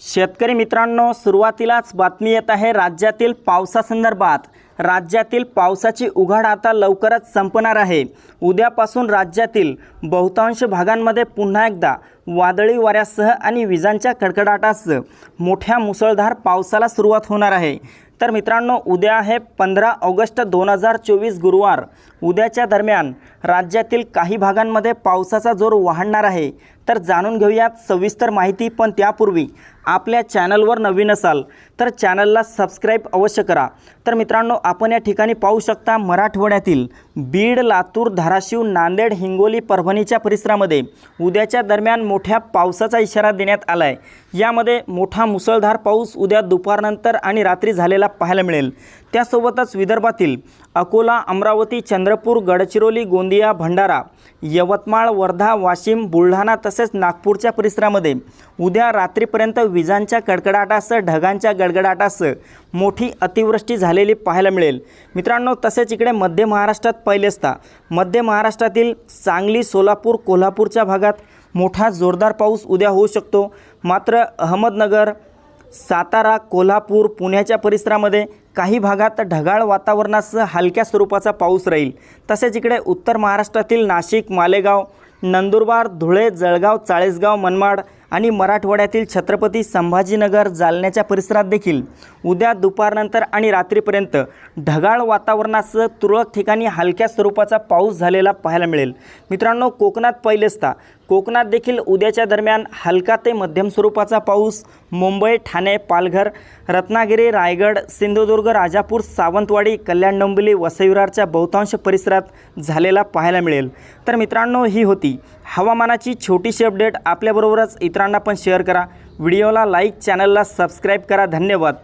शेतकरी मित्रांनो सुरुवातीलाच बातमी येत आहे राज्यातील पावसासंदर्भात. राज्यातील पावसाची उघाड आता लवकरच संपणार आहे. उद्यापासून राज्यातील बहुतांश भागांमध्ये पुन्हा एकदा वादळी वाऱ्यासह आणि विजांच्या कडकडाटासह मोठ्या मुसळधार पावसाला सुरुवात होणार आहे. तर मित्रांनो उद्या आहे पंधरा ऑगस्ट दोन हजार चोवीस गुरुवार. उद्याच्या दरम्यान राज्यातील काही भागांमध्ये पावसाचा जोर वाढणार आहे. तर जाणून घेऊयात सविस्तर माहिती पण त्यापूर्वी आपल्या चॅनलवर नवीन असाल तर चॅनलला सबस्क्राईब अवश्य करा. तर मित्रांनो आपण या ठिकाणी पाहू शकता मराठवाड्यातील बीड लातूर धाराशिव नांदेड हिंगोली परभणीच्या परिसरामध्ये उद्याच्या दरम्यान मोठ्या पावसाचा इशारा देण्यात आला आहे यामध्ये मोठा मुसळधार पाऊस उद्या दुपारनंतर आणि रात्री झालेला पाहायला मिळेल. त्यासोबतच विदर्भातील अकोला अमरावती चंद्रपूर गडचिरोली गोंदिया भंडारा यवतमाळ वर्धा वाशिम बुलढाणा तसेच नागपूरच्या परिसरामध्ये उद्या रात्रीपर्यंत विजांच्या कडकडाटासह ढगांच्या गडगडाटासह मोठी अतिवृष्टी झालेली पाहायला मिळेल. मित्रांनो तसेच इकडे मध्य महाराष्ट्रात पहिले असता मध्य महाराष्ट्रातील सांगली सोलापूर कोल्हापूरच्या भागात मोठा जोरदार पाऊस उद्या होऊ शकतो. मात्र अहमदनगर सातारा कोल्हापूर पुण्याच्या परिसरामध्ये काही भागात ढगाळ वातावरणासह हलक्या स्वरूपाचा पाऊस राहील. तसेच इकडे उत्तर महाराष्ट्रातील नाशिक मालेगाव नंदुरबार धुळे जळगाव चाळीसगाव मनमाड आणि मराठवाड्यातील छत्रपती संभाजीनगर जालन्याच्या परिसरात देखील उद्या दुपारनंतर आणि रात्रीपर्यंत ढगाळ वातावरणासह तुरळक ठिकाणी हलक्या स्वरूपाचा पाऊस झालेला पाहायला मिळेल. मित्रांनो कोकणात पहिले असता कोकणात देखील उद्याच्या दरम्यान हलका ते मध्यम स्वरूपाचा पाऊस. मुंबई ठाणे पालघर रत्नागिरी रायगड सिंधुदुर्ग राजापूर सावंतवाडी कल्याण डोंबिवली वसईविरारच्या बहुतांश परिसरात झालेला पाहायला मिळेल. तर मित्रांनो ही होती हवामानाची छोटीशी अपडेट. आपल्याबरोबरच इतरांना पण शेअर करा. व्हिडिओला लाईक चॅनलला सबस्क्राईब करा. धन्यवाद.